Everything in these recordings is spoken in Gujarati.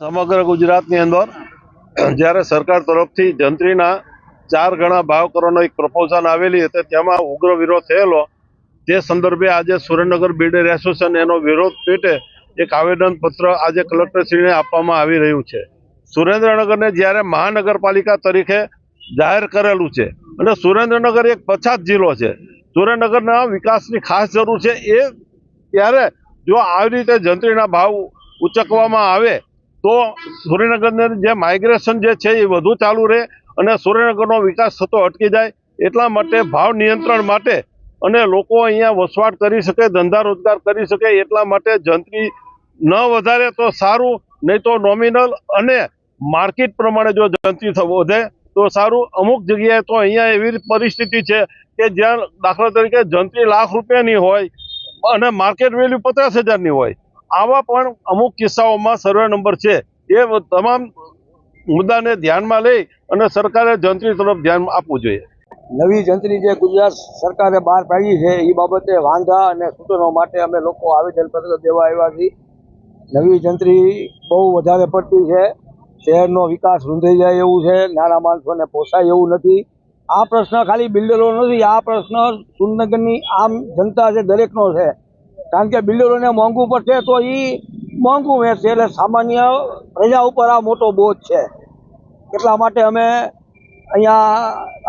સમગ્ર ગુજરાતની અંદર જ્યારે સરકાર તરફથી જંત્રીના ચાર ગણા ભાવ કરવાનો એક પ્રપોઝલ આવેલી હતી, તેમાં ઉગ્ર વિરોધ થયેલો. તે સંદર્ભે આજે સુરેન્દ્રનગર બિલ્ડર એસોસિએશન એનો વિરોધ પેટે એક આવેદન પત્ર આજે કલેક્ટરશ્રીને આપવામાં આવી રહ્યું છે. સુરેન્દ્રનગરને જ્યારે મહાનગરપાલિકા તરીકે જાહેર કરેલું છે અને સુરેન્દ્રનગર એક પછાત જિલ્લો છે, સુરેન્દ્રનગરના વિકાસની ખાસ જરૂર છે એ ત્યારે જો આવી રીતે જંત્રીના ભાવ ઉચકવામાં આવે તો સુરેન્દ્રનગરની જે માઇગ્રેશન જે છે એ વધુ ચાલુ રહે અને સુરેન્દ્રનગરનો વિકાસ થતો અટકી જાય એટલા માટે ભાવ નિયંત્રણ માટે અને લોકો અહીંયા વસવાટ કરી શકે, ધંધા રોજગાર કરી શકે એટલા માટે જંત્રી ન વધારે તો સારું, નહીં તો નોમિનલ અને માર્કેટ પ્રમાણે જો જંત્રી વધે તો સારું. અમુક જગ્યાએ તો અહીંયા એવી પરિસ્થિતિ છે કે જ્યાં દાખલા તરીકે જંત્રી લાખ રૂપિયાની હોય અને માર્કેટ વેલ્યુ પચાસ હજારની હોય આવા પણ અમુક કિસ્સાઓમાં સર્વે નંબર છે. એ તમામ મુદ્દાને ધ્યાનમાં લઈ અને સરકારે જંત્રી તરફ ધ્યાન આપવું જોઈએ. નવી જંત્રી જે ગુજરાત સરકારે બહાર પાડી છે એ બાબતે વાંધા અને સૂચનો માટે અમે લોકો આવેદનપત્ર દેવા આવ્યા છીએ. નવી જંત્રી બહુ વધારે પડતી છે. શહેરનો વિકાસ રૂંધાઈ જાય એવું છે. નાના માણસોને પોસાય એવું નથી. આ પ્રશ્ન ખાલી બિલ્ડરો નથી, આ પ્રશ્ન સુરનગરની આમ જનતા છે દરેકનો છે. કારણ કે બિલ્ડરોને મોંઘું પડશે તો એ મોંઘું વેચશે એટલે સામાન્ય પ્રજા ઉપર આ મોટો બોજ છે. એટલા માટે અમે અહીંયા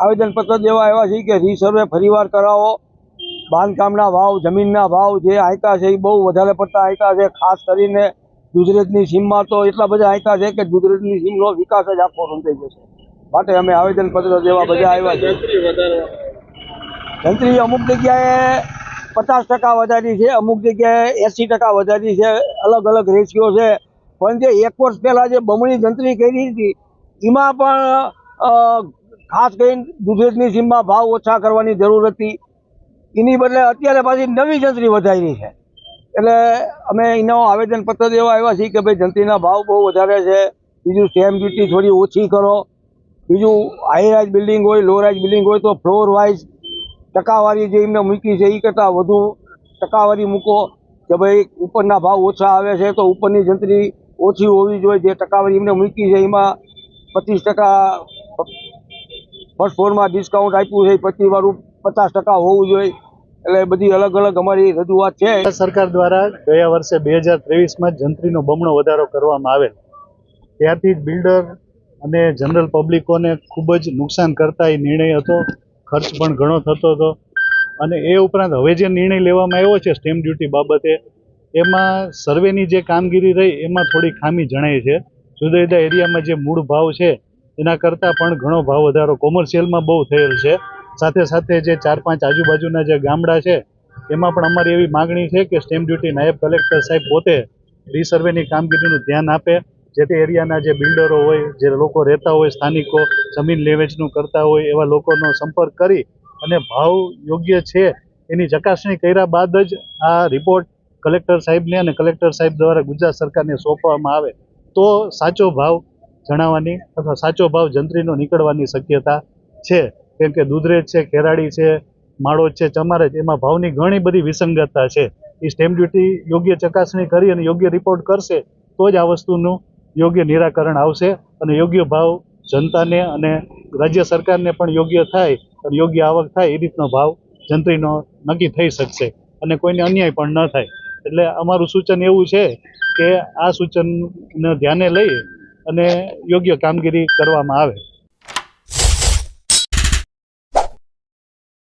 આવેદનપત્ર દેવા આવ્યા છીએ કે રીસર્વે ફરીવાર કરાવો. બાંધકામના ભાવ જમીનના ભાવ જે આંકા છે એ બહુ વધારે પડતા આંકા છે ખાસ કરીને ગુજરાતની સીમમાં તો એટલા બધા આંકા છે કે ગુજરાતની સીમનો વિકાસ જ આખો રૂંધાઈ જશે માટે અમે આવેદનપત્ર દેવા બધા આવ્યા છીએ. જંત્રી અમુક જગ્યાએ પચાસ ટકા વધારી છે, અમુક જગ્યાએ એંસી ટકા વધારી છે, અલગ અલગ રેશિયો છે. પણ જે એક વર્ષ પહેલાં જે બમણી જંત્રી કરી હતી, એમાં પણ ખાસ કરીને દૂધની સીમમાં ભાવ ઓછા કરવાની જરૂર હતી. એની બદલે અત્યારે પાછી નવી જંત્રી વધારી છે. એટલે અમે એનો આવેદનપત્ર દેવા આવ્યા છીએ કે ભાઈ જંત્રીના ભાવ બહુ વધારે છે. બીજું સ્ટેમ્પ ડ્યુટી થોડી ઓછી કરો. બીજું હાઈ રાઇઝ બિલ્ડિંગ હોય લો રાઇઝ બિલ્ડિંગ હોય તો ફ્લોર વાઇઝ ટકાવારી જે એમને મૂકી છે એ કરતાં વધુ ટકાવારી મૂકો કે ભાઈ ઉપરના ભાવ ઓછા આવે છે, તો ઉપરની જંત્રી ઓછી હોવી જોઈએ. જે ટકાવારી એમને મૂકી છે, એમાં પચીસ ટકા ફર્સ્ટ ફ્લોરમાં ડિસ્કાઉન્ટ આપ્યું છે, પચીસ વાળું પચાસ ટકા હોવું જોઈએ. એટલે બધી અલગ અલગ અમારી રજૂઆત છે. સરકાર દ્વારા ગયા વર્ષે બે હજાર ત્રેવીસમાં જંત્રીનો બમણો વધારો કરવામાં આવેલ. ત્યારથી બિલ્ડર અને જનરલ પબ્લિકોને ખૂબ જ નુકસાન કરતા એ નિર્ણય હતો. ખર્ચ પણ ઘણો થતો હતો. અને એ ઉપરાંત હવે જે નિર્ણય લેવામાં આવ્યો છે સ્ટેમ્પ ડ્યુટી બાબતે, એમાં સર્વેની જે કામગીરી રહી, એમાં થોડી ખામી જણાય છે. જુદા જુદા એરિયામાં જે મૂળ ભાવ છે, એના કરતાં પણ ઘણો ભાવ વધારો કોમર્શિયલમાં બહુ થયેલ છે. સાથે સાથે જે ચાર પાંચ આજુબાજુના જે ગામડા છે, એમાં પણ અમારી એવી માગણી છે કે સ્ટેમ્પ ડ્યુટી નાયબ કલેક્ટર સાહેબ પોતે રીસર્વેની કામગીરીનું ધ્યાન આપે. જે તે એરિયાના જે બિલ્ડરો હોય, જે લોકો રહેતા હોય, સ્થાનિકો જમીન લેવેચનું કરતા હોય, એવા લોકોનો સંપર્ક કરી અને ભાવ યોગ્ય છે એની ચકાસણી કર્યા બાદ જ આ રિપોર્ટ કલેક્ટર સાહેબને અને કલેક્ટર સાહેબ દ્વારા ગુજરાત સરકારને સોંપવામાં આવે તો સાચો ભાવ જણાવવાની અથવા સાચો ભાવ જંત્રીનો નીકળવાની શક્યતા છે. કેમ કે દૂધરેજ છે, ખેરાડી છે, માળોદ છે ચમારેજ એમાં ભાવની ઘણી બધી વિસંગતતા છે. એ સ્ટેમ્પ ડ્યુટી યોગ્ય ચકાસણી કરી અને યોગ્ય રિપોર્ટ કરશે તો જ આ વસ્તુનું યોગ્ય નિરાકરણ આવશે અને યોગ્ય ભાવ જનતાને અને રાજ્ય સરકારને પણ યોગ્ય થાય અને યોગ્ય આવક થાય એ રીતનો ભાવ જંત્રીનો નક્કી થઈ શકશે અને કોઈને અન્યાય પણ ન થાય. એટલે અમારું સૂચન એવું છે કે આ સૂચનને ધ્યાને લઈ અને યોગ્ય કામગીરી કરવામાં આવે.